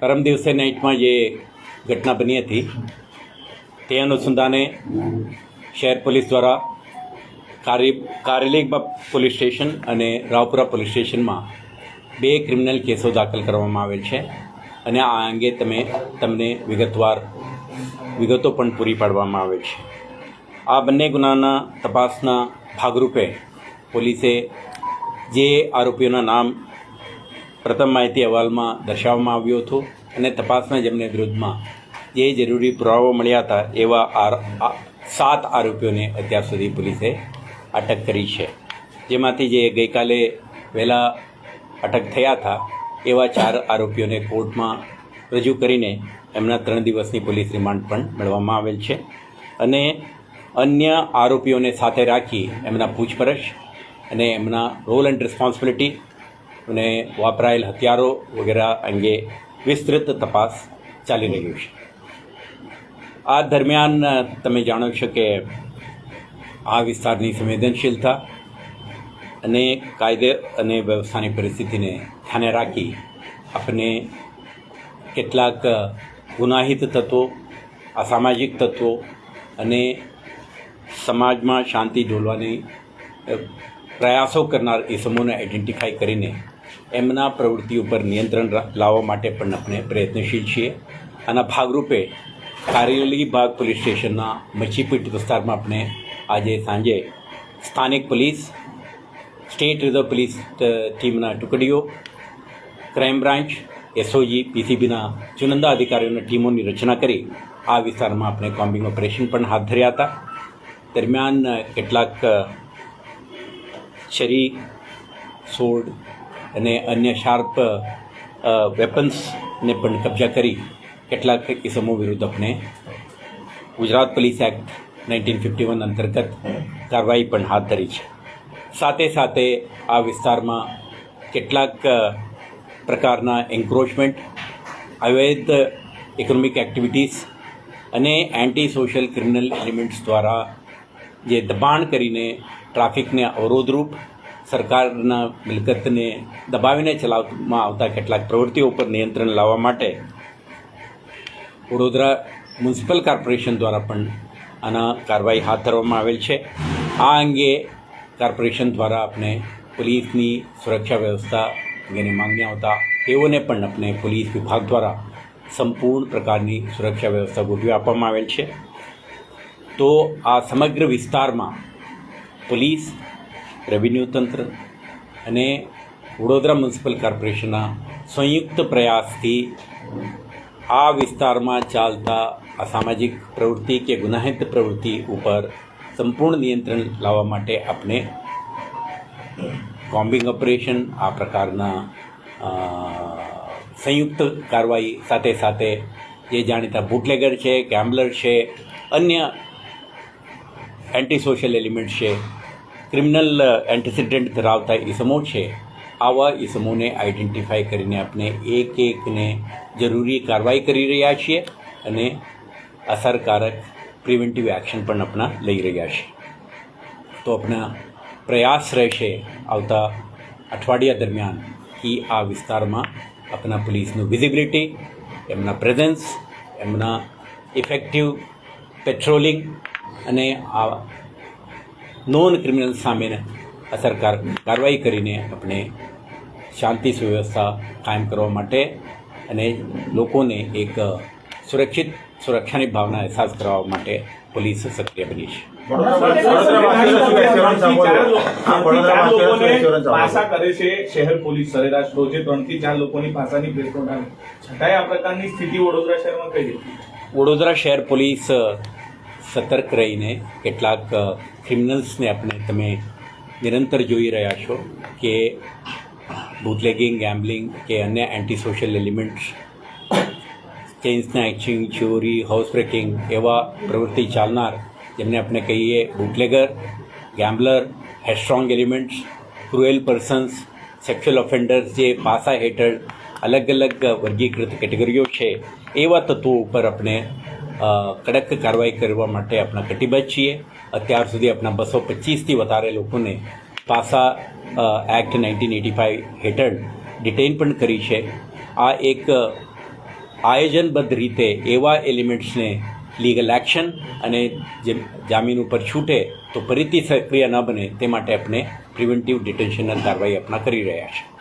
પરમ દિવસે નાઇટમાં જે ઘટના બની હતી, તે અનુસંધાને શહેર પોલીસ દ્વારા કારેલીબા પોલીસ સ્ટેશન અને રાવપુરા પોલીસ સ્ટેશનમાં બે ક્રિમિનલ કેસો દાખલ કરવામાં આવેલ છે અને આ અંગે તમે, તમને વિગતવાર, વિગતો પણ પૂરી પાડવામાં આવેલ છે. આ બંને ગુનાના તપાસના ભાગરૂપે પોલીસે જે આરોપીઓના નામ પ્રથમ માહિતી અહેવાલમાં દર્શાવવામાં આવ્યું હતું અને તપાસના જેમને વિરુદ્ધમાં જે જરૂરી પુરાવાઓ મળ્યા હતા એવા આ- સાત આરોપીઓને અત્યાર સુધી પોલીસે અટક કરી છે. જેમાંથી જે ગઈકાલે વહેલા અટક થયા હતા એવા ચાર આરોપીઓને કોર્ટમાં રજૂ કરીને એમના ત્રણ દિવસની પોલીસ રિમાન્ડ પણ મેળવવામાં આવેલ છે. અને અન્ય આરોપીઓને સાથે રાખી એમના પૂછપરછ અને એમના રોલ એન્ડ રિસ્પોન્સિબિલિટી અને વાપરાયેલ હથિયારો વગેરે અંગે વિસ્તૃત તપાસ ચાલી રહ્યું છે. આ દરમિયાન તમે જાણો છો કે આ વિસ્તારની સંવેદનશીલતા અને કાયદે અને વ્યવસ્થાની પરિસ્થિતિને ધ્યાને રાખી આપણે કેટલાક ગુનાહિત તત્વો, અસામાજિક તત્વો અને સમાજમાં શાંતિ ડોલવાની પ્રયાસો કરનાર એ સમૂહને આઈડેન્ટિફાઈ કરીને એમના પ્રવૃત્તિ ઉપર નિયંત્રણ લાવવા માટે પણ આપણે પ્રયત્નશીલ છીએ. આના ભાગરૂપે કારેલી બાગ પોલીસ સ્ટેશનના મચ્છીપીટ વિસ્તારમાં આપણે આજે સાંજે સ્થાનિક પોલીસ, સ્ટેટ રિઝર્વ પોલીસ ટીમના ટુકડીઓ, ક્રાઇમ બ્રાન્ચ, એસઓજી, પીસીબીના ચુનંદા અધિકારીઓની ટીમોની રચના કરી આ વિસ્તારમાં આપણે કોમ્બિંગ ઓપરેશન પણ હાથ ધર્યા હતા. દરમિયાન કેટલાક છરી સોડ અને અન્ય શાર્પ વેપન્સને પણ કબજા કરી કેટલાક ઇસમો વિરુદ્ધ આપણે Gujarat police act nineteen fifty one અંતર્ગત કાર્યવાહી પણ હાથ ધરી છે. સાથે સાથે આ વિસ્તારમાં કેટલાક પ્રકારના એન્ક્રોચમેન્ટ અવૈધ ઇકોનોમિક એક્ટિવિટીઝ અને એન્ટી સોશિયલ ક્રિમિનલ એલિમેન્ટ્સ દ્વારા જે દબાણ કરીને ટ્રાફિકને અવરોધરૂપ સરકારના મિલકતને દબાવીને ચલાવવામાં આવતા કેટલાક પ્રવૃત્તિઓ પર નિયંત્રણ લાવવા માટે વડોદરા મ્યુનિસિપલ કોર્પોરેશન દ્વારા પણ આના કાર્યવાહી હાથ ધરવામાં આવેલ છે. આ અંગે કોર્પોરેશન દ્વારા આપણે પોલીસની સુરક્ષા વ્યવસ્થા અંગેની માંગણી આવતા તેઓને પણ આપણે પોલીસ વિભાગ દ્વારા સંપૂર્ણ પ્રકારની સુરક્ષા વ્યવસ્થા ગોઠવી આપવામાં આવેલ છે. તો આ સમગ્ર વિસ્તારમાં પોલીસ રેવન્યુ તંત્ર અને વડોદરા મ્યુનિસિપલ કોર્પોરેશનના સંયુક્ત પ્રયાસથી આ વિસ્તારમાં ચાલતા અસામાજિક પ્રવૃત્તિ કે ગુનાહિત પ્રવૃત્તિ ઉપર સંપૂર્ણ નિયંત્રણ લાવવા માટે આપણે કોમ્બિંગ ઓપરેશન આ પ્રકારના સંયુક્ત કાર્યવાહી સાથે સાથે જે જાણીતા બુટલેગર છે ગેમ્બલર છે, અન્ય એન્ટી સોશિયલ એલિમેન્ટ છે ક્રિમિનલ એન્ટિસિડન્ટ ધરાવતા ઇસમો છે. આવા ઇસમોને આઈડેન્ટિફાઈ કરીને આપણે એક એકને જરૂરી કાર્યવાહી કરી રહ્યા છીએ અને અસરકારક પ્રિવેન્ટિવ એક્શન પણ આપણા લઈ રહ્યા છીએ તો આપણા પ્રયાસ રહેશે આવતા અઠવાડિયા દરમિયાન કે આ વિસ્તારમાં આપણા પોલીસનું વિઝિબિલિટી એમના પ્રેઝન્સ એમના ઇફેક્ટિવ પેટ્રોલિંગ અને આ નોન ક્રિમિનલ સામે અસરકારક કાર્યવાહી કરીને આપણે શાંતિ સુવ્યવસ્થા કાયમ કરવા માટે અને લોકોને એક સુરક્ષિત સુરક્ષાની ભાવના અહેસાસ કરાવવા માટે પોલીસ સક્રિય બની છે. શહેર પોલીસ સરેરાશ રોજે ત્રણથી ચાર લોકોની પાસાની પ્રેસ નોટ છતાંય આ પ્રકારની સ્થિતિ વડોદરા શહેરમાં કઈ વડોદરા શહેર પોલીસ સતર્ક રહીને કેટલાક ક્રિમિનલ્સને આપણે તમે નિરંતર જોઈ રહ્યા છો કે બુટલેગિંગ ગેમ્બલિંગ કે અન્ય anti social elements chain snatching ચોરી હાઉસ બ્રેકિંગ એવા પ્રવૃત્તિ ચાલનાર જેમને આપણે કહીએ bootlegger gambler headstrong elements cruel persons sexual offenders જે પાસા હેઠળ અલગ અલગ વર્ગીકૃત કેટેગરીઓ છે, એવા તત્વો ઉપર આપણે કડક કાર્યવાહી કરવા માટે આપણા કટિબદ્ધ છીએ. અત્યાર સુધી આપણા બસો પચીસથી વધારે લોકોને PASA act nineteen eighty five હેઠળ ડિટેઇન પણ કરી છે. આ એક આયોજનબદ્ધ રીતે એવા એલિમેન્ટ્સને લીગલ એક્શન અને જે જામીન ઉપર છૂટે તો ફરીથી સક્રિય ન બને તે માટે આપણે પ્રિવેન્ટિવ ડિટેન્શનની કાર્યવાહી આપણા કરી રહ્યા છે સર સવાલ એ છે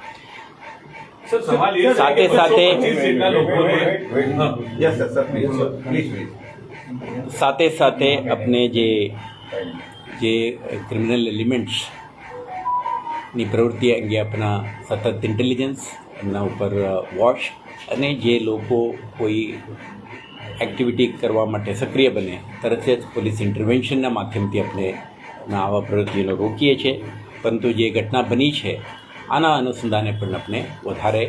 સાથે સાથે- 225 જેટલા લોકોને હા. Yes, sir, sir, please, sir. please, please. સાથે સાથે આપણે જે જે ક્રિમિનલ એલિમેન્ટ્સની પ્રવૃત્તિ અંગે આપણા સતત ઇન્ટેલિજન્સ એમના ઉપર વોચ અને જે લોકો કોઈ એક્ટિવિટી કરવા માટે સક્રિય બને તરત જ પોલીસ ઇન્ટરવેન્શનના માધ્યમથી આપણે આવા પ્રવૃત્તિઓને રોકીએ છીએ પરંતુ જે ઘટના બની છે આના અનુસંધાને પણ આપણે વધારે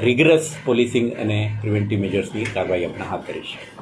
રિગરસ પોલીસિંગ અને પ્રિવેન્ટિવ મેજર્સની કાર્યવાહી આપણે હાથ ધરી છે